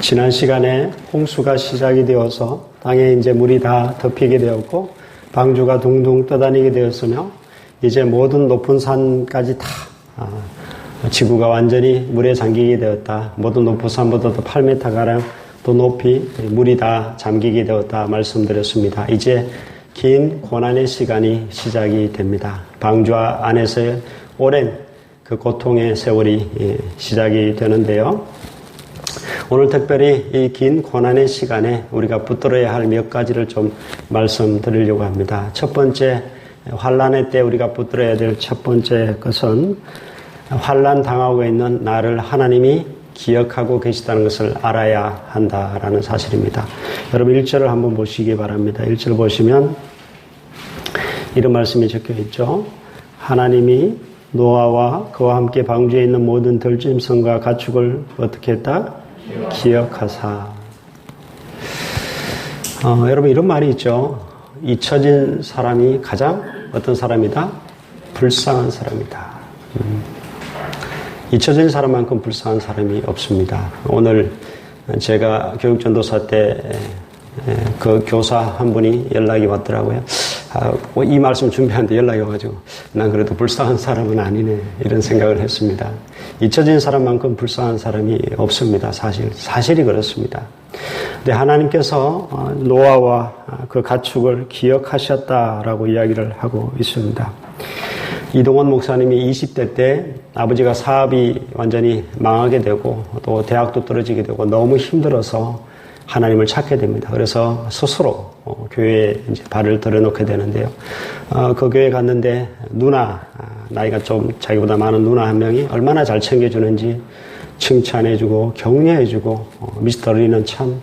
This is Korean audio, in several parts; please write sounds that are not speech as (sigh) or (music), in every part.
지난 시간에 홍수가 시작이 되어서 땅에 이제 물이 다 덮이게 되었고 방주가 둥둥 떠다니게 되었으며 이제 모든 높은 산까지 다 아, 지구가 완전히 물에 잠기게 되었다. 모든 높은 산보다 도 8m 가량 더 높이 물이 다 잠기게 되었다 말씀드렸습니다. 이제 긴 고난의 시간이 시작이 됩니다. 방주 안에서의 오랜 그 고통의 세월이 예, 시작이 되는데요. 오늘 특별히 이 긴 고난의 시간에 우리가 붙들어야 할 몇 가지를 좀 말씀드리려고 합니다. 첫 번째 환란의 때 우리가 붙들어야 될 첫 번째 것은 환란 당하고 있는 나를 하나님이 기억하고 계시다는 것을 알아야 한다라는 사실입니다. 여러분 1절을 한번 보시기 바랍니다. 1절 보시면 이런 말씀이 적혀 있죠. 하나님이 노아와 그와 함께 방주에 있는 모든 들짐승과 가축을 어떻게 했다? 기억하사. 어, 여러분 이런 말이 있죠. 잊혀진 사람이 가장 어떤 사람이다? 불쌍한 사람이다. 음. 잊혀진 사람만큼 불쌍한 사람이 없습니다. 오늘 제가 교육전도사 때 그 교사 한 분이 연락이 왔더라고요. 아, 뭐이 말씀 준비하는데 연락이 와가지고 난 그래도 불쌍한 사람은 아니네 이런 생각을 했습니다. 잊혀진 사람만큼 불쌍한 사람이 없습니다. 사실 사실이 그렇습니다. 근데 하나님께서 어, 노아와 그 가축을 기억하셨다라고 이야기를 하고 있습니다. 이동원 목사님이 20대 때 아버지가 사업이 완전히 망하게 되고 또 대학도 떨어지게 되고 너무 힘들어서 하나님을 찾게 됩니다. 그래서 스스로 어, 교회에 이제 발을 들여놓게 되는데요. 어, 그 교회 갔는데 누나 아, 나이가 좀 자기보다 많은 누나 한 명이 얼마나 잘 챙겨주는지 칭찬해주고 격려해주고 어, 미스터 리는 참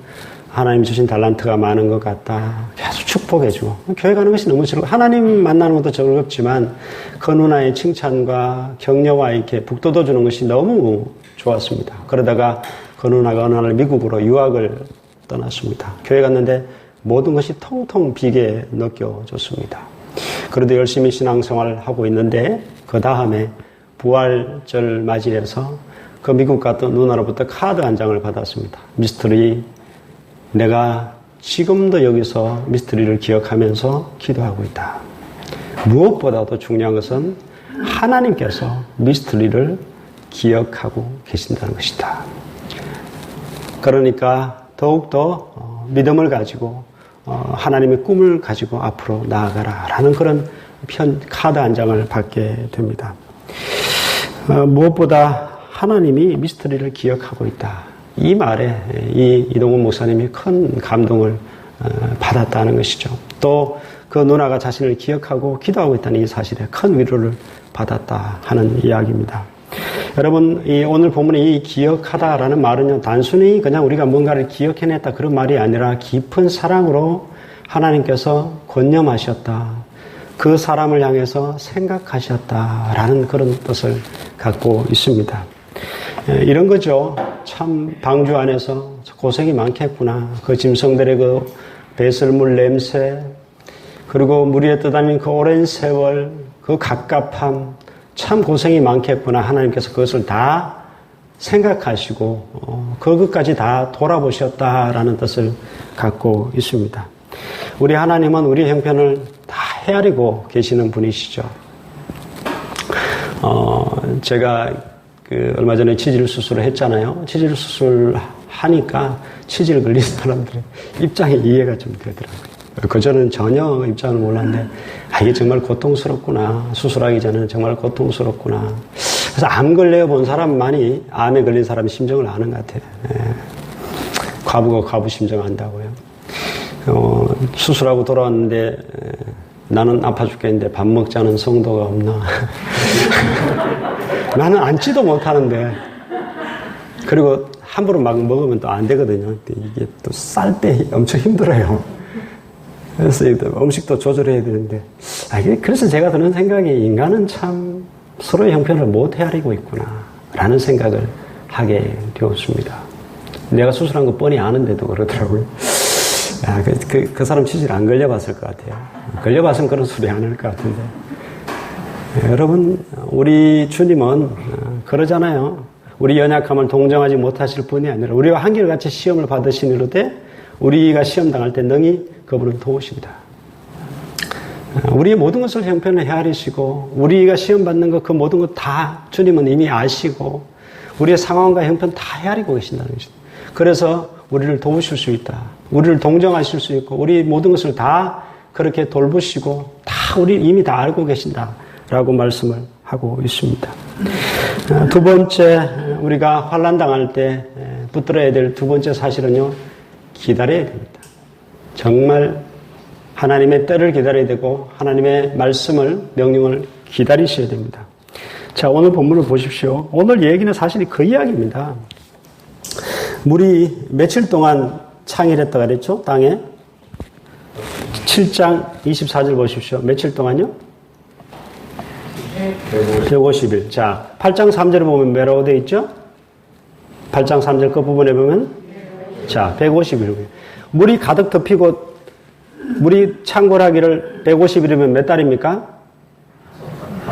하나님 주신 달란트가 많은 것 같다. 계속 축복해주고 교회 가는 것이 너무 즐거워. 하나님 만나는 것도 즐겁지만 그 누나의 칭찬과 격려와 이렇게 북돋워주는 것이 너무 좋았습니다. 그러다가 그 누나가 어느 날 미국으로 유학을 떠났습니다. 교회 갔는데 모든 것이 통통 비게 느껴졌습니다. 그래도 열심히 신앙생활을 하고 있는데 그 다음에 부활절 맞이해서 그 미국 갔던 누나로부터 카드 한 장을 받았습니다. 미스터리 내가 지금도 여기서 미스터리를 기억하면서 기도하고 있다. 무엇보다도 중요한 것은 하나님께서 미스터리를 기억하고 계신다는 것이다. 그러니까 더욱더 어, 믿음을 가지고 어, 하나님의 꿈을 가지고 앞으로 나아가라 라는 그런 편 카드 한 장을 받게 됩니다. 어, 무엇보다 하나님이 미스터리를 기억하고 있다. 이 말에 이 이동훈 목사님이 큰 감동을 받았다는 것이죠. 또 그 누나가 자신을 기억하고 기도하고 있다는 이 사실에 큰 위로를 받았다 하는 이야기입니다. 여러분, 이 오늘 본문의 이 기억하다라는 말은요, 단순히 그냥 우리가 뭔가를 기억해냈다 그런 말이 아니라 깊은 사랑으로 하나님께서 권념하셨다. 그 사람을 향해서 생각하셨다라는 그런 뜻을 갖고 있습니다. 예, 이런 거죠. 참 방주 안에서 고생이 많겠구나. 그 짐승들의 그 배설물 냄새, 그리고 물 위에 떠다니는 그 오랜 세월, 그 갑갑함, 참 고생이 많겠구나. 하나님께서 그것을 다 생각하시고 어, 그것까지 다 돌아보셨다라는 뜻을 갖고 있습니다. 우리 하나님은 우리 형편을 다 헤아리고 계시는 분이시죠. 어, 제가 그 얼마 전에 치질 수술을 했잖아요. 치질 수술 하니까 치질 걸린 사람들의 입장이 이해가 좀 되더라고요. 그전는 전혀 입장을 몰랐는데, 아, 이게 정말 고통스럽구나. 수술하기 전에는 정말 고통스럽구나. 그래서 암 걸려 본 사람만이 암에 걸린 사람의 심정을 아는 것 같아요. 예. 과부가 과부 심정 안다고요. 어, 수술하고 돌아왔는데, 에, 나는 아파 죽겠는데 밥 먹자는 성도가 없나. (laughs) 나는 앉지도 못하는데. 그리고 함부로 막 먹으면 또 안 되거든요. 이게 또 쌀 때 엄청 힘들어요. 그래서 음식도 조절해야 되는데. 아, 그래서 제가 드는 생각이 인간은 참 서로의 형편을 못 헤아리고 있구나. 라는 생각을 하게 되었습니다. 내가 수술한 거 뻔히 아는데도 그러더라고요. 아, 그, 그, 그, 사람 치질 안 걸려봤을 것 같아요. 걸려봤으면 그런 소리 안 할 것 같은데. 네, 여러분, 우리 주님은 어, 그러잖아요. 우리 연약함을 동정하지 못하실 뿐이 아니라 우리와 한결같이 시험을 받으신 이로되 우리가 시험 당할 때 능히 그분은 도우신다. 우리의 모든 것을 형편을 헤아리시고 우리가 시험 받는 것 그 모든 것 다 주님은 이미 아시고 우리의 상황과 형편 다 헤아리고 계신다는 것입니다. 그래서 우리를 도우실 수 있다. 우리를 동정하실 수 있고 우리 모든 것을 다 그렇게 돌보시고 다 우리 이미 다 알고 계신다라고 말씀을 하고 있습니다. 두 번째 우리가 환란 당할 때 붙들어야 될 두 번째 사실은요 기다려야 됩니다. 정말 하나님의 때를 기다려야 되고 하나님의 말씀을 명령을 기다리셔야 됩니다. 자 오늘 본문을 보십시오. 오늘 얘기는 사실 그 이야기입니다. 물이 며칠 동안 창일했다 그랬죠? 땅에 7장 24절 보십시오. 며칠 동안요? 150일. 자, 8장 3절에 보면 뭐라고 되어 있죠? 8장 3절 끝부분에 보면 자, 150일. 물이 가득 덮이고 물이 창궐하기를 150일이면 몇 달입니까?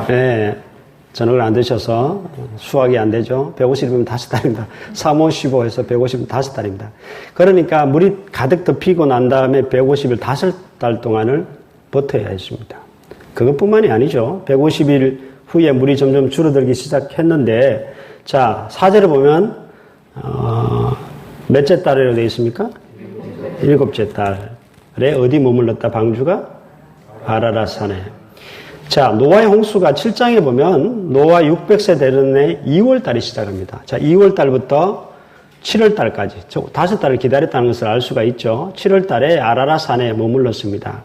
네. 저녁을 안 드셔서 수학이 안 되죠. 150이면 다섯 달입니다. 3, 5, 15에서 150이면 다섯 달입니다. 그러니까 물이 가득 덮이고 난 다음에 150일 다섯 달 동안을 버텨야 했습니다. 그것뿐만이 아니죠. 150일 후에 물이 점점 줄어들기 시작했는데, 자, 사제를 보면, 어, 몇째 달이라고 되어 있습니까? 일곱째 달에 어디 머물렀다, 방주가? 아라라산에. 자, 노아의 홍수가 7장에 보면 노아 600세 되는 해 2월 달이 시작합니다. 자, 2월 달부터 7월 달까지 다섯 달을 기다렸다는 것을 알 수가 있죠. 7월 달에 아라라산에 머물렀습니다.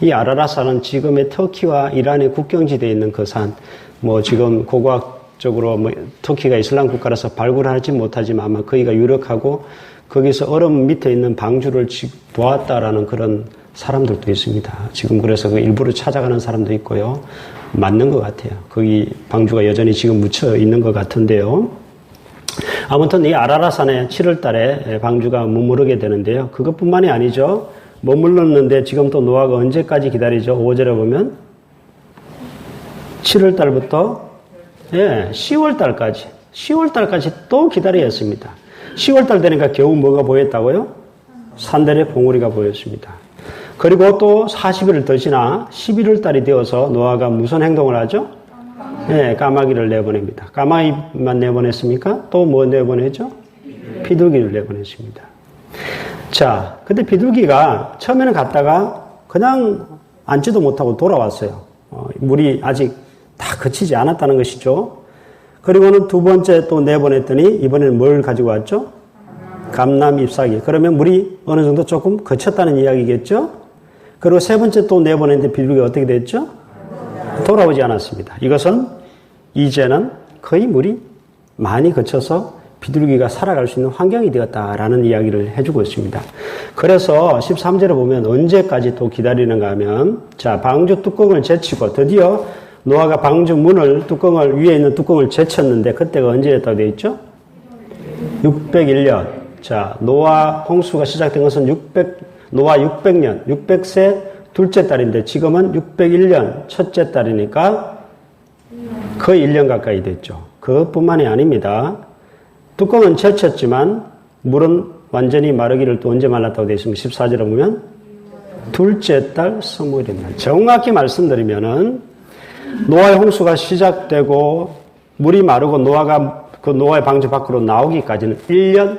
이 아라라산은 지금의 터키와 이란의 국경지대에 있는 그 산, 뭐 지금 고고학 적으로 뭐 터키가 이슬람 국가라서 발굴하지 못하지만 아마 거기가 유력하고 거기서 얼음 밑에 있는 방주를 보았다라는 그런 사람들도 있습니다. 지금 그래서 그 일부러 찾아가는 사람도 있고요. 맞는 것 같아요. 거기 방주가 여전히 지금 묻혀 있는 것 같은데요. 아무튼 이 아라라산에 7월 달에 방주가 머무르게 되는데요. 그것뿐만이 아니죠. 머물렀는데 지금 또 노아가 언제까지 기다리죠? 5절에 보면 7월 달부터 예, 10월 달까지 10월 달까지 또 기다려야 했습니다. 10월 달 되니까 겨우 뭐가 보였다고요? 산들의 봉우리가 보였습니다. 그리고 또 40일을 더 지나 11월 달이 되어서 노아가 무슨 행동을 하죠? 네, 까마귀를 내보냅니다. 까마귀만 내보냈습니까? 또 뭐 내보내죠? 비둘기를 내보냈습니다. 자, 근데 비둘기가 처음에는 갔다가 그냥 앉지도 못하고 돌아왔어요. 어, 물이 아직 다 그치지 않았다는 것이죠. 그리고는 두 번째 또 내보냈더니 이번에는 뭘 가지고 왔죠? 감남 잎사귀. 그러면 물이 어느 정도 조금 그쳤다는 이야기겠죠? 그리고 세 번째 또 내보냈는데 비둘기가 어떻게 됐죠? 돌아오지 않았습니다. 이것은 이제는 거의 물이 많이 거쳐서 비둘기가 살아갈 수 있는 환경이 되었다라는 이야기를 해주고 있습니다. 그래서 13절에 보면 언제까지 또 기다리는가 하면 자 방주 뚜껑을 제치고 드디어 노아가 방주 문을 뚜껑을 위에 있는 뚜껑을 제쳤는데 그때가 언제였다고 되어 있죠? 601년. 자 노아 홍수가 시작된 것은 600 노아 600년, 600세 둘째 딸인데 지금은 601년 첫째 딸이니까 거의 1년 가까이 됐죠. 그것뿐만이 아닙니다. 뚜껑은 제쳤지만 물은 완전히 마르기를 또 언제 말랐다고 되어 있으면 14절에 보면 둘째 딸 스무일의 날. 정확히 말씀드리면은 노아의 홍수가 시작되고 물이 마르고 노아가 그 노아의 방주 밖으로 나오기까지는 1년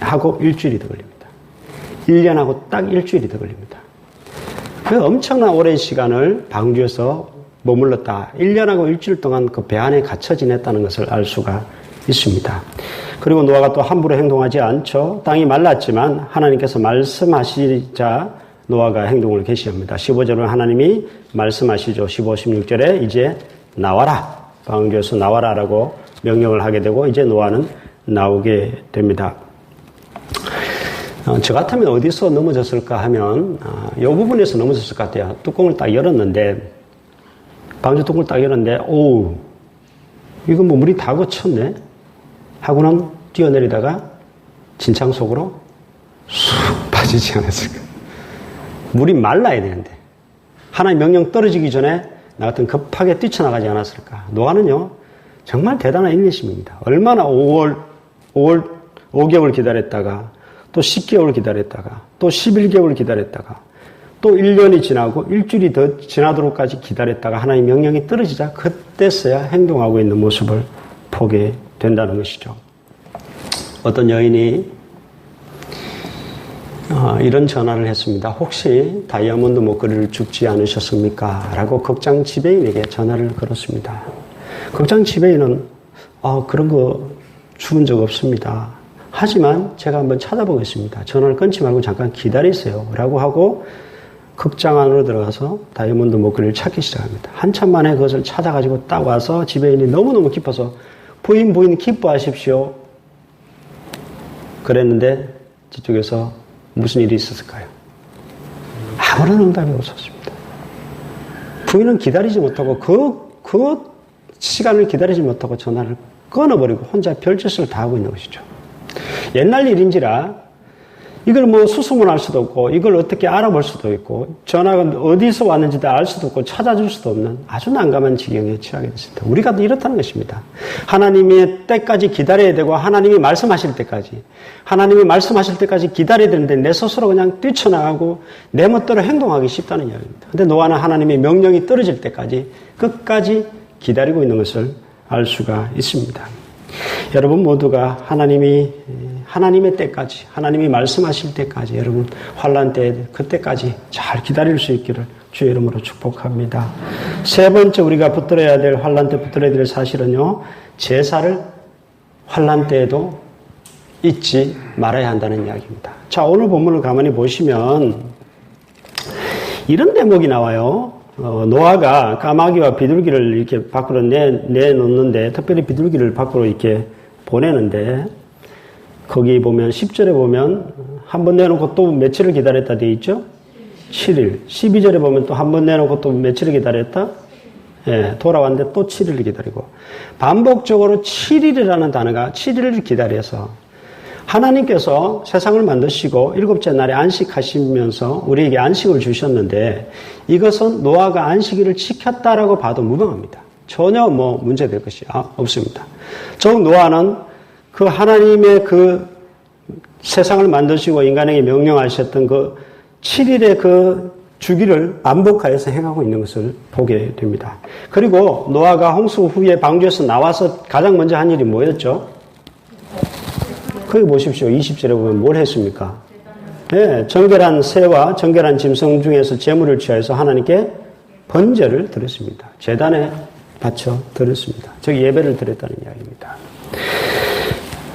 하고 일주일이 더 걸립니다. 1년하고 딱 일주일이 더 걸립니다. 그 엄청난 오랜 시간을 방주에서 머물렀다. 1년하고 일주일 동안 그 배 안에 갇혀 지냈다는 것을 알 수가 있습니다. 그리고 노아가 또 함부로 행동하지 않죠. 땅이 말랐지만 하나님께서 말씀하시자 노아가 행동을 개시합니다. 15절은 하나님이 말씀하시죠. 15, 16절에 이제 나와라. 방주에서 나와라 라고 명령을 하게 되고 이제 노아는 나오게 됩니다. 어, 저 같으면 어디서 넘어졌을까 하면 어, 이 부분에서 넘어졌을 것 같아요. 뚜껑을 딱 열었는데 방주 뚜껑을 딱 열었는데 오 이거 뭐 물이 다 거쳤네 하고는 뛰어내리다가 진창 속으로 쑥 빠지지 않았을까. 물이 말라야 되는데 하나의 명령 떨어지기 전에 나 같은 급하게 뛰쳐나가지 않았을까. 노아는요 정말 대단한 인내심입니다. 얼마나 5월, 5월, 5개월 기다렸다가 또 10개월 기다렸다가 또 11개월 기다렸다가 또 1년이 지나고 일주일이 더 지나도록까지 기다렸다가 하나님 명령이 떨어지자 그때서야 행동하고 있는 모습을 보게 된다는 것이죠. 어떤 여인이 어, 이런 전화를 했습니다. 혹시 다이아몬드 목걸이를 죽지 않으셨습니까? 라고 극장 지배인에게 전화를 걸었습니다. 극장 지배인은 어, 그런 거 죽은 적 없습니다. 하지만 제가 한번 찾아보겠습니다. 전화를 끊지 말고 잠깐 기다리세요. 라고 하고 극장 안으로 들어가서 다이아몬드 목걸이를 찾기 시작합니다. 한참 만에 그것을 찾아가지고 딱 와서 지배인이 너무너무 기뻐서 부인 부인 기뻐하십시오. 그랬는데 저쪽에서 무슨 일이 있었을까요? 아무런 응답이 없었습니다. 부인은 기다리지 못하고 그, 그 시간을 기다리지 못하고 전화를 끊어버리고 혼자 별짓을 다 하고 있는 것이죠. 옛날 일인지라 이걸 뭐 수소문할 수도 없고 이걸 어떻게 알아볼 수도 있고 전화가 어디서 왔는지도 알 수도 없고 찾아줄 수도 없는 아주 난감한 지경에 처하게 됐습니다. 우리가 이렇다는 것입니다. 하나님의 때까지 기다려야 되고 하나님이 말씀하실 때까지 하나님이 말씀하실 때까지 기다려야 되는데 내 스스로 그냥 뛰쳐나가고 내 멋대로 행동하기 쉽다는 이야기입니다. 근데 노아는 하나님의 명령이 떨어질 때까지 끝까지 기다리고 있는 것을 알 수가 있습니다. 여러분 모두가 하나님이 하나님의 때까지 하나님이 말씀하실 때까지 여러분 환란 때 그때까지 잘 기다릴 수 있기를 주의 이름으로 축복합니다. 세 번째 우리가 붙들어야 될 환란 때 붙들어야 될 사실은요 제사를 환란 때에도 잊지 말아야 한다는 이야기입니다. 자 오늘 본문을 가만히 보시면 이런 대목이 나와요. 어, 노아가 까마귀와 비둘기를 이렇게 밖으로 내, 내놓는데, 특별히 비둘기를 밖으로 이렇게 보내는데, 거기 보면 10절에 보면 한 번 내놓고 또 며칠을 기다렸다 되어 있죠? 7일. 12절에 보면 또 한 번 내놓고 또 며칠을 기다렸다? 예, 돌아왔는데 또 7일을 기다리고. 반복적으로 7일이라는 단어가 7일을 기다려서 하나님께서 세상을 만드시고 일곱째 날에 안식하시면서 우리에게 안식을 주셨는데 이것은 노아가 안식일을 지켰다라고 봐도 무방합니다. 전혀 뭐 문제될 것이 없습니다. 즉 노아는 그 하나님의 그 세상을 만드시고 인간에게 명령하셨던 그 7일의 그 주기를 반복하여서 행하고 있는 것을 보게 됩니다. 그리고 노아가 홍수 후에 방주에서 나와서 가장 먼저 한 일이 뭐였죠? 거기 보십시오. 20절에 보면 뭘 했습니까? 네, 정결한 새와 정결한 짐승 중에서 제물을 취하여서 하나님께 번제를 드렸습니다. 재단에 바쳐 드렸습니다. 즉 예배를 드렸다는 이야기입니다.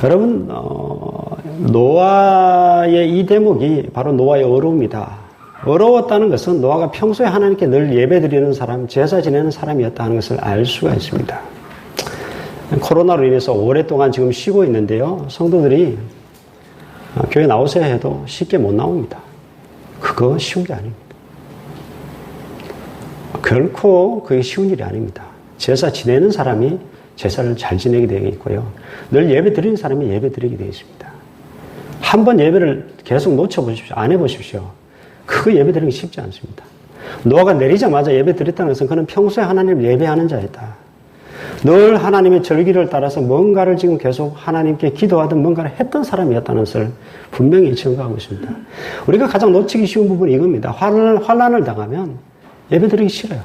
여러분 어, 노아의 이 대목이 바로 노아의 어려움이다. 어려웠다는 것은 노아가 평소에 하나님께 늘 예배드리는 사람, 제사 지내는 사람이었다는 것을 알 수가 있습니다. 코로나로 인해서 오랫동안 지금 쉬고 있는데요. 성도들이 어, 교회 나오세요 해도 쉽게 못 나옵니다. 그거 쉬운 게 아닙니다. 결코 그게 쉬운 일이 아닙니다. 제사 지내는 사람이 제사를 잘 지내게 되어 있고요. 늘 예배 드리는 사람이 예배 드리게 되어 있습니다. 한 번 예배를 계속 놓쳐보십시오. 안 해보십시오. 그 예배 드리는 게 쉽지 않습니다. 노아가 내리자마자 예배 드렸다는 것은 그는 평소에 하나님을 예배하는 자였다. 늘 하나님의 절기를 따라서 뭔가를 지금 계속 하나님께 기도하든 뭔가를 했던 사람이었다는 것을 분명히 증거하고 있습니다. 우리가 가장 놓치기 쉬운 부분이 이겁니다. 환란, 환란을 당하면 예배 드리기 싫어요.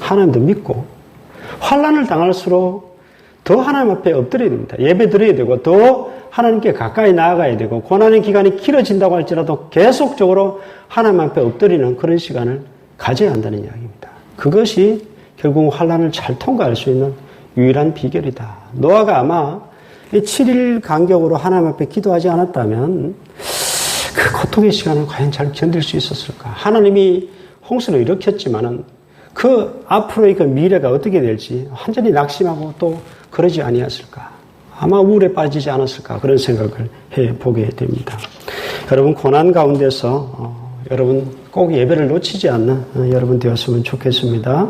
하나님도 믿고 환란을 당할수록 더 하나님 앞에 엎드려야 됩니다. 예배 드려야 되고 더 하나님께 가까이 나아가야 되고 고난의 기간이 길어진다고 할지라도 계속적으로 하나님 앞에 엎드리는 그런 시간을 가져야 한다는 이야기입니다. 그것이 결국 환란을 잘 통과할 수 있는 유일한 비결이다. 노아가 아마 7일 간격으로 하나님 앞에 기도하지 않았다면 그 고통의 시간을 과연 잘 견딜 수 있었을까? 하나님이 홍수를 일으켰지만은 그 앞으로의 그 미래가 어떻게 될지 완전히 낙심하고 또 그러지 아니었을까? 아마 우울에 빠지지 않았을까? 그런 생각을 해 보게 됩니다. 여러분 고난 가운데서 어, 여러분 꼭 예배를 놓치지 않는 어, 여러분 되었으면 좋겠습니다.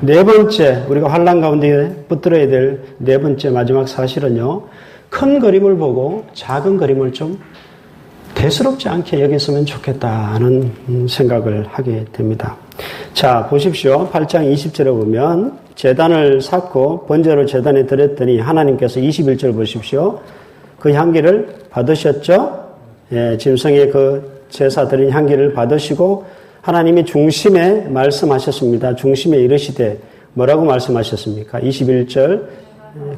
네 번째 우리가 환란 가운데 붙들어야 될 네 번째 마지막 사실은요. 큰 그림을 보고 작은 그림을 좀 대수롭지 않게 여겼으면 좋겠다는 생각을 하게 됩니다. 자, 보십시오. 8장 20절에 보면 재단을 쌓고 번제로 재단에 드렸더니 하나님께서 21절 보십시오. 그 향기를 받으셨죠? 예, 짐승의 그 제사 드린 향기를 받으시고 하나님이 중심에 말씀하셨습니다. 중심에 이르시되 뭐라고 말씀하셨습니까? 21절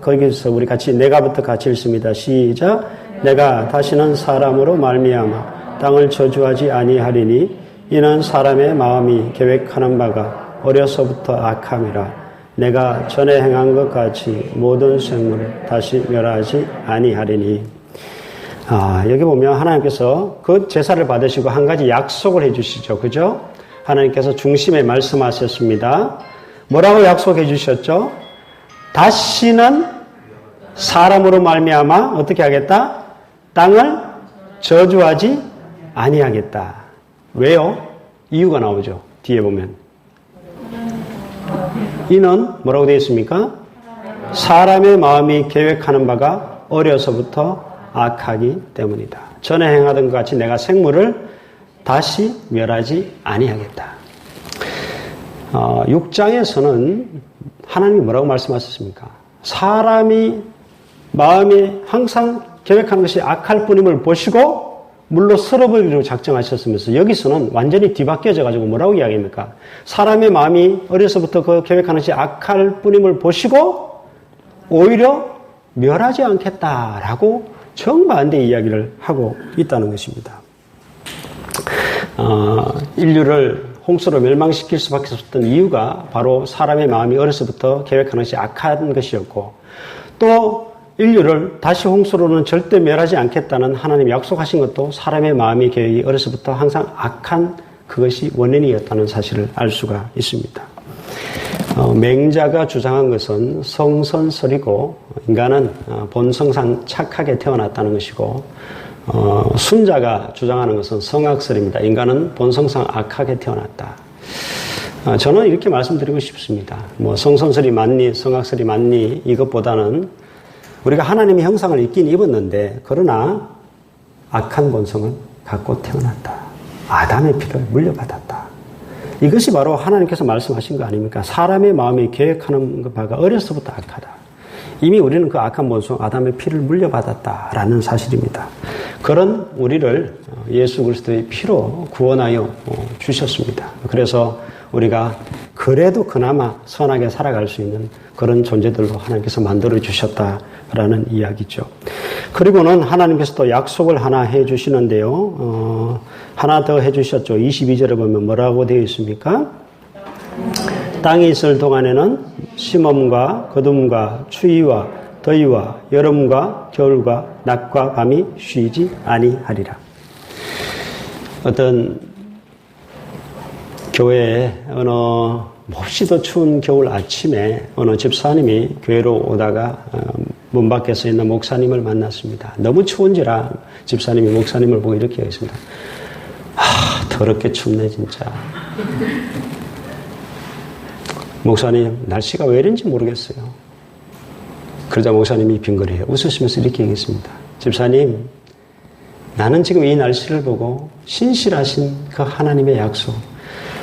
거기서 우리 같이 내가부터 같이 읽습니다. 시작. 내가 다시는 사람으로 말미암아 땅을 저주하지 아니하리니 이는 사람의 마음이 계획하는 바가 어려서부터 악함이라. 내가 전에 행한 것 같이 모든 생물을 다시 멸하지 아니하리니. 아, 여기 보면 하나님께서 그 제사를 받으시고 한 가지 약속을 해 주시죠. 그죠? 하나님께서 중심에 말씀하셨습니다. 뭐라고 약속해 주셨죠? 다시는 사람으로 말미암아 어떻게 하겠다? 땅을 저주하지 아니하겠다. 왜요? 이유가 나오죠. 뒤에 보면. 이는 뭐라고 되어 있습니까? 사람의 마음이 계획하는 바가 어려서부터 악하기 때문이다. 전에 행하던 것 같이 내가 생물을 다시 멸하지 아니하겠다. 어, 6장에서는 하나님이 뭐라고 말씀하셨습니까? 사람이 마음이 항상 계획하는 것이 악할 뿐임을 보시고 물로 쓸어버리기로 작정하셨으면서 여기서는 완전히 뒤바뀌어져 가지고 뭐라고 이야기합니까? 사람의 마음이 어려서부터 그 계획하는 것이 악할 뿐임을 보시고 오히려 멸하지 않겠다라고 정반대 이야기를 하고 있다는 것입니다. 어, 인류를 홍수로 멸망시킬 수밖에 없었던 이유가 바로 사람의 마음이 어려서부터 계획하는 것이 악한 것이었고 또 인류를 다시 홍수로는 절대 멸하지 않겠다는 하나님 약속하신 것도 사람의 마음의 계획이 어려서부터 항상 악한 그것이 원인이었다는 사실을 알 수가 있습니다. 어, 맹자가 주장한 것은 성선설이고 인간은 어, 본성상 착하게 태어났다는 것이고 어, 순자가 주장하는 것은 성악설입니다. 인간은 본성상 악하게 태어났다. 어, 저는 이렇게 말씀드리고 싶습니다. 뭐 성선설이 맞니, 성악설이 맞니 이것보다는 우리가 하나님의 형상을 입긴 입었는데 그러나 악한 본성을 갖고 태어났다. 아담의 피를 물려받았다. 이것이 바로 하나님께서 말씀하신 거 아닙니까? 사람의 마음이 계획하는 바가 어려서부터 악하다. 이미 우리는 그 악한 본성 아담의 피를 물려받았다라는 사실입니다. 그런 우리를 예수 그리스도의 피로 구원하여 주셨습니다. 그래서 우리가 그래도 그나마 선하게 살아갈 수 있는 그런 존재들로 하나님께서 만들어 주셨다 라는 이야기죠. 그리고는 하나님께서 또 약속을 하나 해 주시는데요. 어, 하나 더 해 주셨죠. 22절에 보면 뭐라고 되어 있습니까? 땅이 있을 동안에는 심음과 거둠과 추위와 더위와 여름과 겨울과 낮과 밤이 쉬지 아니하리라. 어떤 교회에 어느 몹시도 추운 겨울 아침에 어느 집사님이 교회로 오다가 어, 문 밖에 서 있는 목사님을 만났습니다. 너무 추운지라 집사님이 목사님을 보고 이렇게 했습니다. 아, 더럽게 춥네, 진짜. 목사님, 날씨가 왜 이런지 모르겠어요. 그러자 목사님이 빙그레 웃으시면서 이렇게 얘기했습니다. 집사님, 나는 지금 이 날씨를 보고 신실하신 그 하나님의 약속,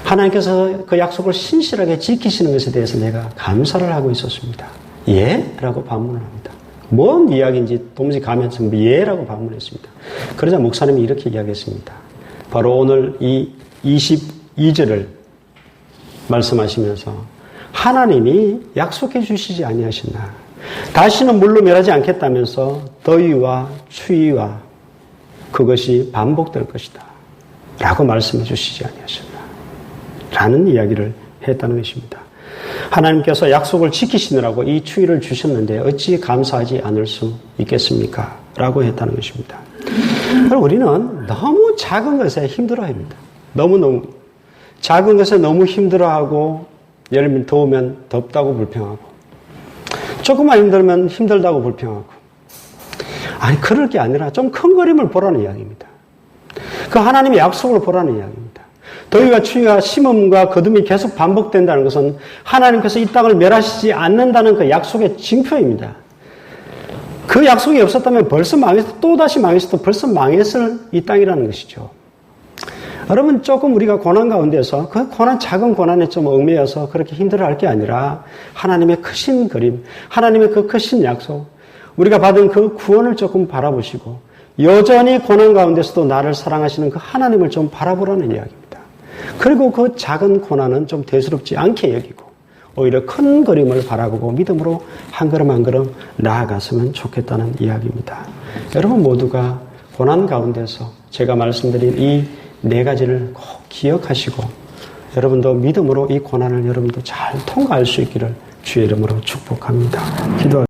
하나님께서 그 약속을 신실하게 지키시는 것에 대해서 내가 감사를 하고 있었습니다. 예? 라고 반문을 합니다. 뭔 이야기인지 도무지 안 잡고 예? 라고 반문했습니다. 그러자 목사님이 이렇게 이야기했습니다. 바로 오늘 이 22절을 말씀하시면서 하나님이 약속해 주시지 아니하셨나. 다시는 물로 멸하지 않겠다면서 더위와 추위와 그것이 반복될 것이다. 라고 말씀해 주시지 아니하셨나. 라는 이야기를 했다는 것입니다. 하나님께서 약속을 지키시느라고 이 추위를 주셨는데 어찌 감사하지 않을 수 있겠습니까? 라고 했다는 것입니다. 우리는 너무 작은 것에 힘들어합니다. 너무너무. 작은 것에 너무 힘들어하고, 예를 들면 더우면 덥다고 불평하고, 조금만 힘들면 힘들다고 불평하고. 아니, 그럴 게 아니라 좀 큰 그림을 보라는 이야기입니다. 그 하나님의 약속을 보라는 이야기입니다. 더위와 추위와 심음과 거둠이 계속 반복된다는 것은 하나님께서 이 땅을 멸하시지 않는다는 그 약속의 징표입니다. 그 약속이 없었다면 벌써 망했어, 또 다시 망했어도 벌써 망했을 이 땅이라는 것이죠. 여러분, 조금 우리가 고난 가운데서 그 고난, 작은 고난에 좀 얽매여서 그렇게 힘들어 할 게 아니라 하나님의 크신 그림, 하나님의 그 크신 약속, 우리가 받은 그 구원을 조금 바라보시고 여전히 고난 가운데서도 나를 사랑하시는 그 하나님을 좀 바라보라는 이야기입니다. 그리고 그 작은 고난은 좀 대수롭지 않게 여기고 오히려 큰 그림을 바라보고 믿음으로 한 걸음 한 걸음 나아갔으면 좋겠다는 이야기입니다. 여러분 모두가 고난 가운데서 제가 말씀드린 이 네 가지를 꼭 기억하시고 여러분도 믿음으로 이 고난을 여러분도 잘 통과할 수 있기를 주의 이름으로 축복합니다. 기도